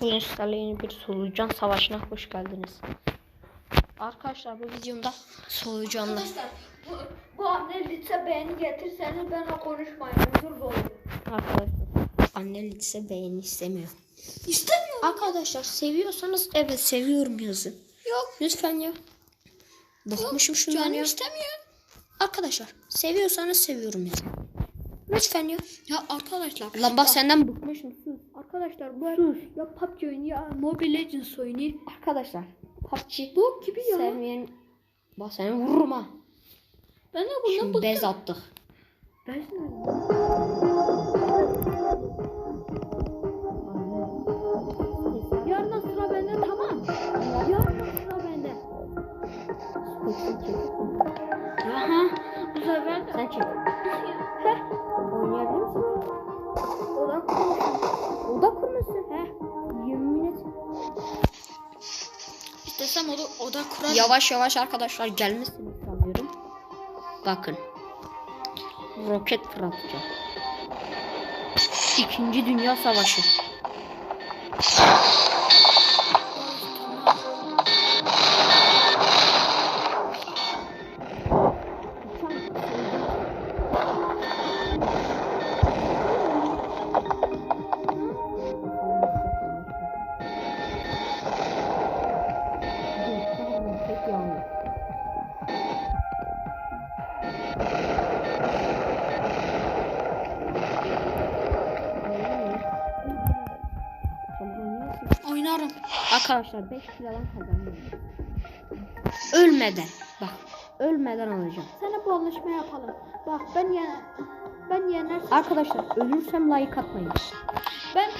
Bugün sizlerle yeni bir solucan savaşına hoş geldiniz. Arkadaşlar bu videomda solucanlar. Arkadaşlar bu, bu anne lütfen beğeni getirseniz ben o konuşmayın. Özür dilerim. Arkadaşlar anne ise beğeni istemiyor. İstemiyorum. Arkadaşlar seviyorsanız evet seviyorum yazın. Yok. Lütfen ya. Bıkmışım şundan Canım ya. istemiyor. Arkadaşlar seviyorsanız seviyorum yazın. Lütfen ya. Ya arkadaşlar. Lan bak senden bıkmışım. Arkadaşlar bu Sus. ya PUBG oyunu ya Mobile Legends oyunu. Arkadaşlar PUBG Bu gibi ya. sevmeyen bak seni vururum ha. Ben de bundan Şimdi bıktım. bez attık. Bez ne? Yarın sıra bende tamam. Yarın sıra bende. Aha. Bu sefer de. Sen çek. Oynayabilir misin? Odak İstesem o da, o da kurar. Yavaş yavaş arkadaşlar gelmesini sanıyorum. Bakın. Roket fırlatacağım. İkinci Dünya Savaşı. Arkadaşlar 5 kilodan kazanıyorum. Ölmeden. Bak ölmeden alacağım. Sana bu anlaşma yapalım. Bak ben yen ben yenersem Arkadaşlar ölürsem like atmayın. ben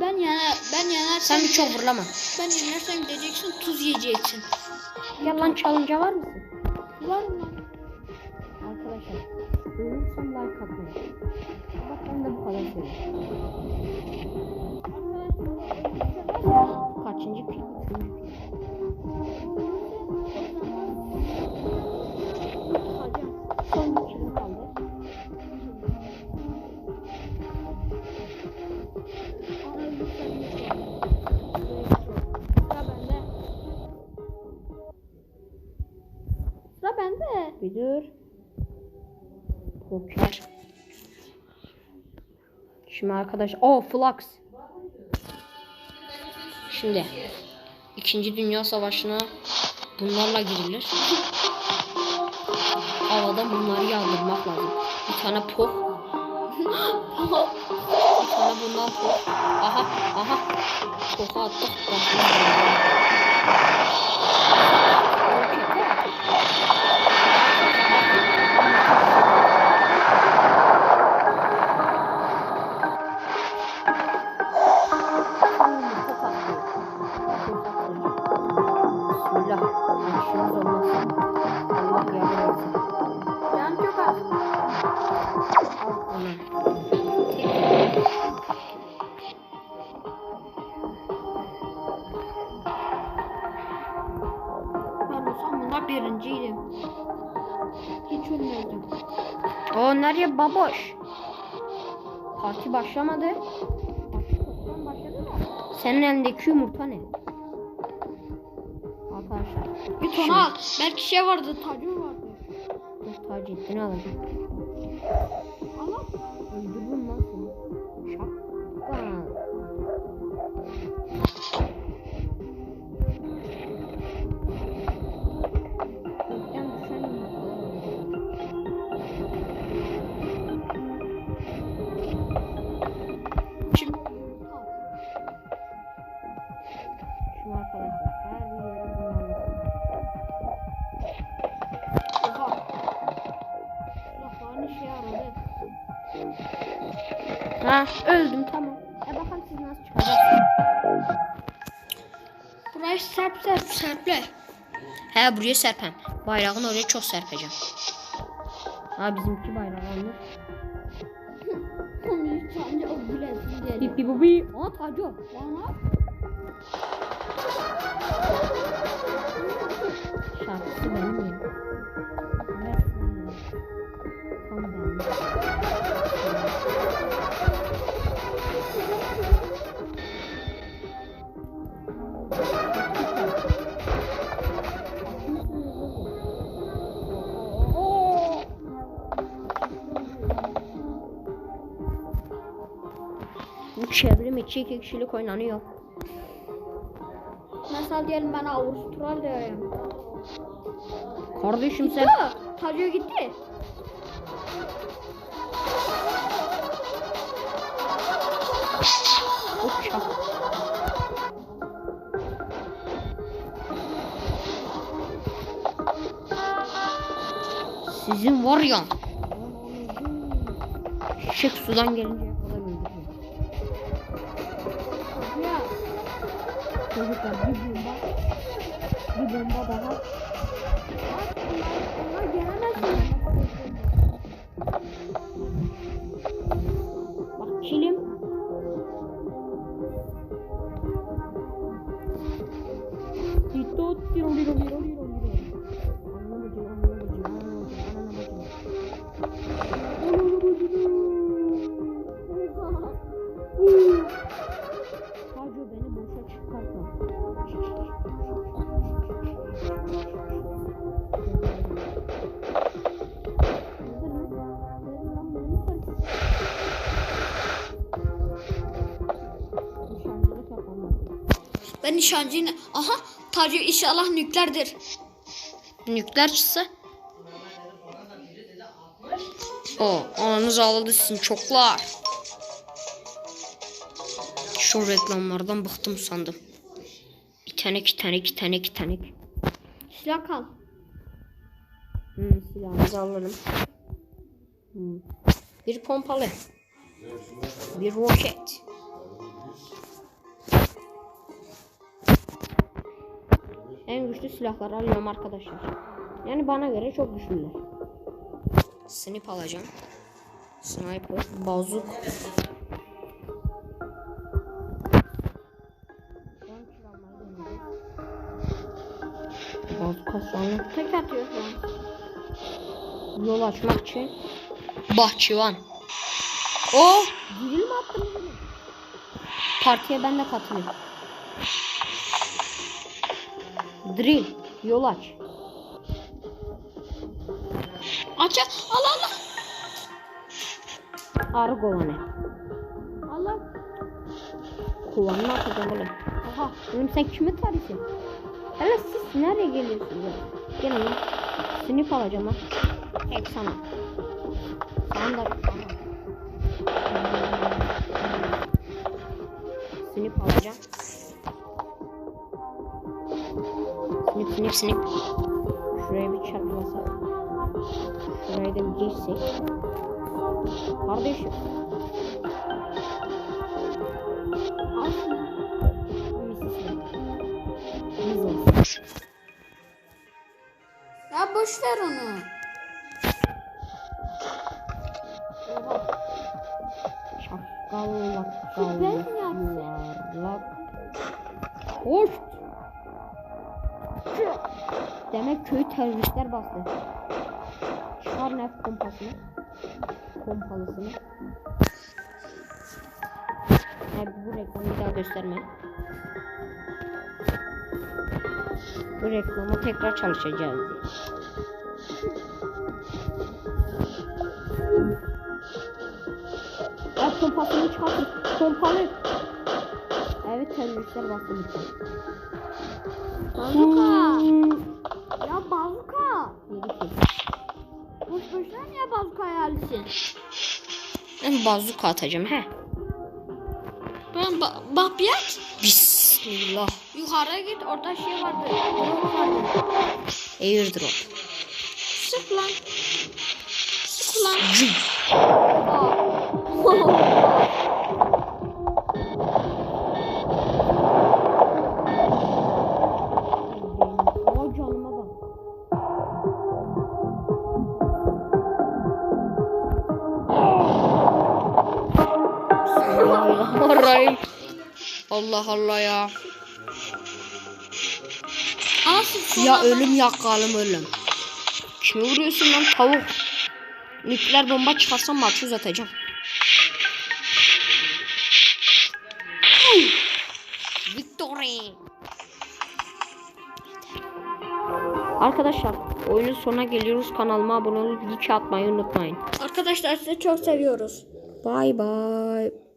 ben yener ben yenersem Sen bir çok vurlama. ben yenersem gideceksin tuz yiyeceksin. Gel lan challenge'a var mısın? Var mı? Arkadaşlar ölürsem like atmayın. Bak ben de bu kadar seviyorum. Bende. Bir dur. Poker. Şimdi arkadaş, o Flux. Şimdi İkinci Dünya Savaşı'na bunlarla girilir. Havada bunları yağdırmak lazım. Bir tane pok. Bir tane bundan pok. Aha, aha. Poku attık. Bismillah. Bunlar birinciydim. Hiç ölmezdim. O nereye baboş? Parti başlamadı. Senin elindeki yumurta ne? Arkadaşlar. Bir ton al. Belki şey vardı, tacım vardı. Dur Taceddin'i alacağım. Ama Öldürürüm lan seni. Şapka. Öldüm tamam. E bakalım siz nasıl çıkacaksınız. Burayı serp serp serple. He buraya serpem. Bayrağını oraya çok serpeceğim. Ha bizimki bayrağı almış. Onu hiç anca o maçı iki kişilik oynanıyor. Mesela diyelim ben Avustralya'yım. Kardeşim sen. Taco gitti. uçak. Sizin var ya. Şık sudan gelinceye Çocuklar bir bomba. Bir bomba daha. Ona gelemezsin. Bak kilim. Tito tiro liro liro liro liro. Ben nişancıyım. Aha Taco inşallah nüklerdir. Nükleer çıksa. O ananız ağladı sizin çoklar. Şu reklamlardan bıktım sandım. İtenek itenek itenek itenek. Silah kal. Hmm, silahınızı alırım. Hmm. Bir pompalı. Bir roket. En güçlü silahları alıyorum arkadaşlar. Yani bana göre çok güçlüler. Snip alacağım. Sniper, bazuk. Bazuka sonra Tek atıyor yol açmak için bahçıvan. O drill mi attın bunu? Partiye ben de katılayım. Drill, yol aç. Aç aç. Al al al. Arı kovanı. Allah. Kovanı atacağım oğlum. Aha, oğlum sen kimi tarıyorsun? Hele siz nereye geliyorsunuz ya? Gelin lan. Snip alacağım ha. Hep sana. Sana da. Snip alacağım. Snip snip. Şuraya bir çarpmasak. Şuraya da bir geçsek. Kardeşim. Ya boş ver onu. Yaptım. yuvarlak. Hoş. Demek köy teröristler bastı. Çıkar nef pompasını. Pompalısını. Evet, bu reklamı daha gösterme. Bu reklamı tekrar çalışacağız. Ya pompasını çıkartın. Pompalı. Evet teröristler bastı lütfen. Bazuka. Hmm. Ya bazuka. Boş boşuna niye bazuka hayalisin? Ben bazuka atacağım he. Ben ba bak bir. Bismillah. Yukarıya git orada şey vardı. Airdrop. Sık lan. Sık lan. Cüm. Bismillahirrahmanirrahim. Allah Allah ya. Nasıl Ya ölüm ya kalım ölüm. Kimi vuruyorsun lan tavuk? Nükleer bomba çıkarsam maçı uzatacağım. Victory. Arkadaşlar oyunun sonuna geliyoruz. Kanalıma abone olup like atmayı unutmayın. Arkadaşlar sizi çok seviyoruz. Bye bye. Psst.